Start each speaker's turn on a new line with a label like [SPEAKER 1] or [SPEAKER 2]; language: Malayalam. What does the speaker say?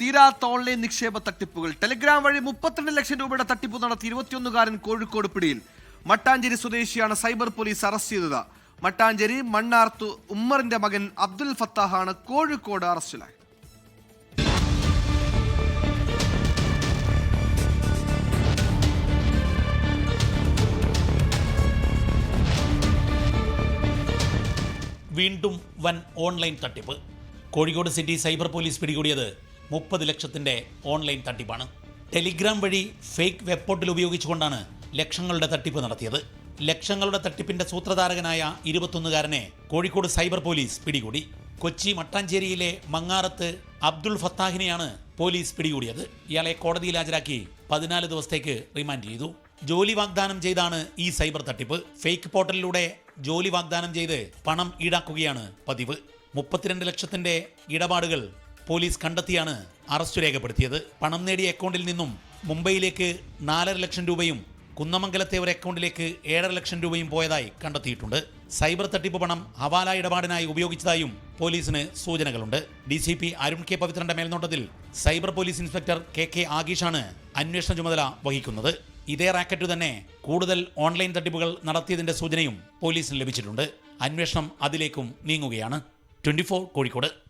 [SPEAKER 1] തീരാത്ത നിക്ഷേപ തട്ടിപ്പുകൾ. ടെലിഗ്രാം വഴി മുപ്പത്തിരണ്ട് ലക്ഷം രൂപയുടെ തട്ടിപ്പ് നടത്തി ഇരുപത്തിയൊന്നുകാരൻ കോഴിക്കോട് പിടിയിൽ. മട്ടാഞ്ചേരി സ്വദേശിയാണ് സൈബർ പോലീസ് അറസ്റ്റ് ചെയ്തത്. മട്ടാഞ്ചേരി മണ്ണാർത്തു ഉമ്മറിന്റെ മകൻ അബ്ദുൽ ഫത്താഹാണ് കോഴിക്കോട് അറസ്റ്റിലായത്.
[SPEAKER 2] വീണ്ടും വൻ ഓൺലൈൻ തട്ടിപ്പ്. കോഴിക്കോട് സിറ്റി സൈബർ പോലീസ് പിടികൂടിയത് മുപ്പത് ലക്ഷത്തിന്റെ ഓൺലൈൻ തട്ടിപ്പാണ്. ടെലിഗ്രാം വഴി ഫേക്ക് വെബ് പോർട്ടൽ ഉപയോഗിച്ചുകൊണ്ടാണ് ലക്ഷങ്ങളുടെ തട്ടിപ്പ് നടത്തിയത്. ലക്ഷങ്ങളുടെ തട്ടിപ്പിന്റെ സൂത്രധാരകനായ ഇരുപത്തൊന്നുകാരനെ കോഴിക്കോട് സൈബർ പോലീസ് പിടികൂടി. കൊച്ചി മട്ടാഞ്ചേരിയിലെ മങ്ങാറത്ത് അബ്ദുൾ ഫത്താഹിനെയാണ് പോലീസ് പിടികൂടിയത്. ഇയാളെ കോടതിയിൽ ഹാജരാക്കി പതിനാല് ദിവസത്തേക്ക് റിമാൻഡ് ചെയ്തു. ജോലി വാഗ്ദാനം ചെയ്താണ് ഈ സൈബർ തട്ടിപ്പ്. ഫേക്ക് പോർട്ടലിലൂടെ ജോലി വാഗ്ദാനം ചെയ്ത് പണം ഈടാക്കുകയാണ് പതിവ്. മുപ്പത്തിരണ്ട് ലക്ഷത്തിന്റെ ഇടപാടുകൾ പോലീസ് കണ്ടെത്തിയാണ് അറസ്റ്റ് രേഖപ്പെടുത്തിയത്. പണം നേടിയ അക്കൗണ്ടിൽ നിന്നും മുംബൈയിലേക്ക് നാലര ലക്ഷം രൂപയും കുന്നമംഗലത്തെ ഒരു അക്കൗണ്ടിലേക്ക് ഏഴര ലക്ഷം രൂപയും പോയതായി കണ്ടെത്തിയിട്ടുണ്ട്. സൈബർ തട്ടിപ്പ് പണം ഹവാല ഇടപാടിനായി ഉപയോഗിച്ചതായും പോലീസിന് സൂചനകളുണ്ട്. D C P Arun K പവിത്രന്റെ മേൽനോട്ടത്തിൽ cyber police inspector K K ആഗീഷാണ് അന്വേഷണ ചുമതല വഹിക്കുന്നത്. ഇതേ റാക്കറ്റ് തന്നെ കൂടുതൽ ഓൺലൈൻ തട്ടിപ്പുകൾ നടത്തിയതിന്റെ സൂചനയും പോലീസിന് ലഭിച്ചിട്ടുണ്ട്. അന്വേഷണം അതിലേക്കും നീങ്ങുകയാണ്. ട്വന്റി കോഴിക്കോട്.